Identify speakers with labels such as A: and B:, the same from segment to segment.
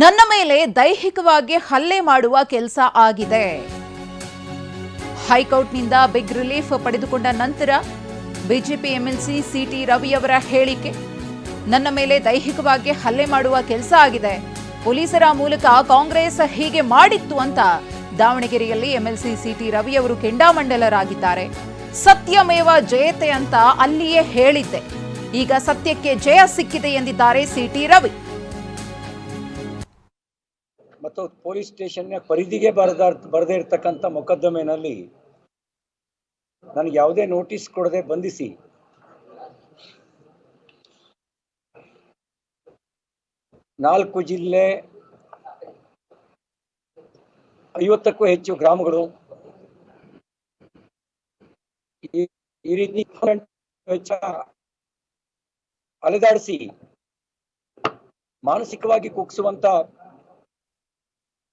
A: ನನ್ನ ಮೇಲೆ ದೈಹಿಕವಾಗಿ ಹಲ್ಲೆ ಮಾಡುವ ಕೆಲಸ ಆಗಿದೆ. ಹೈಕೋರ್ಟ್ನಿಂದ ಬಿಗ್ ರಿಲೀಫ್ ಪಡೆದುಕೊಂಡ ನಂತರ ಬಿಜೆಪಿ ಎಂಎಲ್ಸಿ ಸಿಟಿ ರವಿಯವರ ಹೇಳಿಕೆ, ನನ್ನ ಮೇಲೆ ದೈಹಿಕವಾಗಿ ಹಲ್ಲೆ ಮಾಡುವ ಕೆಲಸ ಆಗಿದೆ. ಪೊಲೀಸರ ಮೂಲಕ ಕಾಂಗ್ರೆಸ್ ಹೀಗೆ ಮಾಡಿತ್ತು ಅಂತ ದಾವಣಗೆರೆಯಲ್ಲಿ ಎಂಎಲ್ಸಿ ಸಿಟಿ ರವಿಯವರು ಕೆಂಡಾಮಂಡಲರಾಗಿದ್ದಾರೆ. ಸತ್ಯಮೇವ ಜಯತೆ ಅಂತ ಅಲ್ಲಿಯೇ ಹೇಳಿದ್ದೆ. ಈಗ ಸತ್ಯಕ್ಕೆ ಜಯ ಸಿಕ್ಕಿದೆ ಎಂದಿದ್ದಾರೆ ಸಿಟಿ ರವಿ.
B: ಮತ್ತು ಪೊಲೀಸ್ ಸ್ಟೇಷನ್ನ ಪರಿಧಿಗೆ ಬರದ ಬರದೇ ಇರತಕ್ಕಂಥ ಮೊಕದ್ದಮೆನಲ್ಲಿ ನನಗೆ ಯಾವುದೇ ನೋಟಿಸ್ ಕೊಡದೆ ಬಂಧಿಸಿ. ನಾಲ್ಕು ಜಿಲ್ಲೆ, ಐವತ್ತಕ್ಕೂ ಹೆಚ್ಚು ಗ್ರಾಮಗಳು. ಈ- ರೀತಿ ಅಲೆದಾಡಿಸಿ ಮಾನಸಿಕವಾಗಿ ಕುಗ್ಸುವಂತ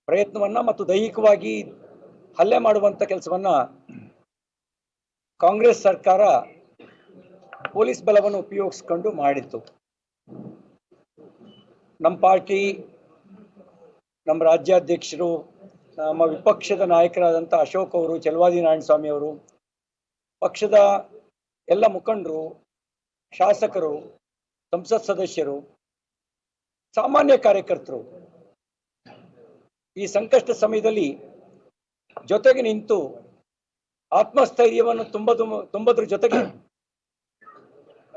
B: ಪ್ರಯತ್ನವನ್ನ ಮತ್ತು ದೈಹಿಕವಾಗಿ ಹಲ್ಲೆ ಮಾಡುವಂತ ಕೆಲಸವನ್ನ ಕಾಂಗ್ರೆಸ್ ಸರ್ಕಾರ ಪೊಲೀಸ್ ಬಲವನ್ನು ಉಪಯೋಗಿಸ್ಕೊಂಡು ಮಾಡಿತ್ತು. ನಮ್ಮ ಪಾರ್ಟಿ, ನಮ್ಮ ರಾಜ್ಯಾಧ್ಯಕ್ಷರು, ನಮ್ಮ ವಿಪಕ್ಷದ ನಾಯಕರಾದಂಥ ಅಶೋಕ್ ಅವರು, ಚಲವಾದಿ ನಾರಾಯಣ ಸ್ವಾಮಿ ಅವರು, ಪಕ್ಷದ ಎಲ್ಲ ಮುಖಂಡರು, ಶಾಸಕರು, ಸಂಸತ್ ಸದಸ್ಯರು, ಸಾಮಾನ್ಯ ಕಾರ್ಯಕರ್ತರು ಈ ಸಂಕಷ್ಟ ಸಮಯದಲ್ಲಿ ಜೊತೆಗೆ ನಿಂತು ಆತ್ಮಸ್ಥೈರ್ಯವನ್ನು ತುಂಬದು ತುಂಬದ್ರ ಜೊತೆಗೆ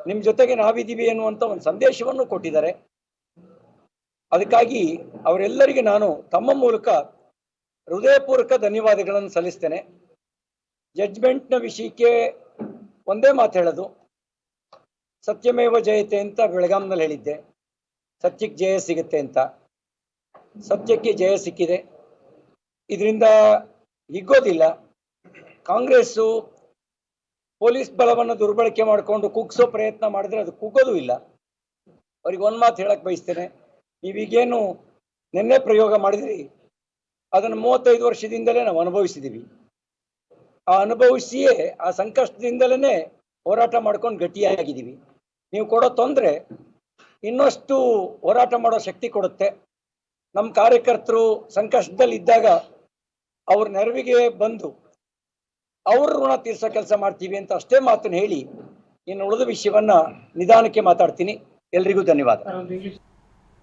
B: ನಿಮ್ ಜೊತೆಗೆ ನಾವಿದ್ದೀವಿ ಎನ್ನುವಂತ ಒಂದು ಸಂದೇಶವನ್ನು ಕೊಟ್ಟಿದ್ದಾರೆ. ಅದಕ್ಕಾಗಿ ಅವರೆಲ್ಲರಿಗೆ ನಾನು ತಮ್ಮ ಮೂಲಕ ಹೃದಯಪೂರ್ವಕ ಧನ್ಯವಾದಗಳನ್ನು ಸಲ್ಲಿಸ್ತೇನೆ. ಜಡ್ಜ್ಮೆಂಟ್ನ ವಿಷಯಕ್ಕೆ ಒಂದೇ ಮಾತು ಹೇಳೋದು, ಸತ್ಯಮೇವ ಜಯತೆ ಅಂತ ಬೆಳಗಾಂನಲ್ಲಿ ಹೇಳಿದ್ದೆ, ಸತ್ಯಕ್ಕೆ ಜಯ ಸಿಗುತ್ತೆ ಅಂತ. ಸತ್ಯಕ್ಕೆ ಜಯ ಸಿಕ್ಕಿದೆ. ಇದರಿಂದ ಹಿಗ್ಗೋದಿಲ್ಲ. ಕಾಂಗ್ರೆಸ್ಸು ಪೊಲೀಸ್ ಬಲವನ್ನು ದುರ್ಬಳಕೆ ಮಾಡಿಕೊಂಡು ಕುಗ್ಸೋ ಪ್ರಯತ್ನ ಮಾಡಿದ್ರೆ ಅದು ಕುಗ್ಗೋದು ಇಲ್ಲ. ಅವ್ರಿಗೆ ಒಂದು ಮಾತು ಹೇಳಕ್ ಬಯಸ್ತೇನೆ. ನೀವೀಗೇನು ನಿನ್ನೆ ಪ್ರಯೋಗ ಮಾಡಿದ್ರಿ. ಅದನ್ನು ಮೂವತ್ತೈದು ವರ್ಷದಿಂದಲೇ ನಾವು ಅನುಭವಿಸಿದ್ದೀವಿ ಆ ಅನುಭವಿಸಿಯೇ ಆ ಸಂಕಷ್ಟದಿಂದಲೇ ಹೋರಾಟ ಮಾಡ್ಕೊಂಡು ಗಟ್ಟಿಯಾಗಿದ್ದೀವಿ. ನೀವು ಕೊಡೋ ತೊಂದರೆ ಇನ್ನಷ್ಟು ಹೋರಾಟ ಮಾಡೋ ಶಕ್ತಿ ಕೊಡುತ್ತೆ. ನಮ್ಮ ಕಾರ್ಯಕರ್ತರು ಸಂಕಷ್ಟದಲ್ಲಿ ಇದ್ದಾಗ ಅವ್ರ ನೆರವಿಗೆ ಬಂದು ಅವ್ರ ಋಣ ತೀರ್ಸೋ ಕೆಲಸ ಮಾಡ್ತೀವಿ ಅಂತ ಅಷ್ಟೇ ಮಾತನ್ನು ಹೇಳಿ ಇನ್ನು ಉಳಿದ ವಿಷಯವನ್ನ ನಿಧಾನಕ್ಕೆ ಮಾತಾಡ್ತೀನಿ. ಎಲ್ರಿಗೂ ಧನ್ಯವಾದ.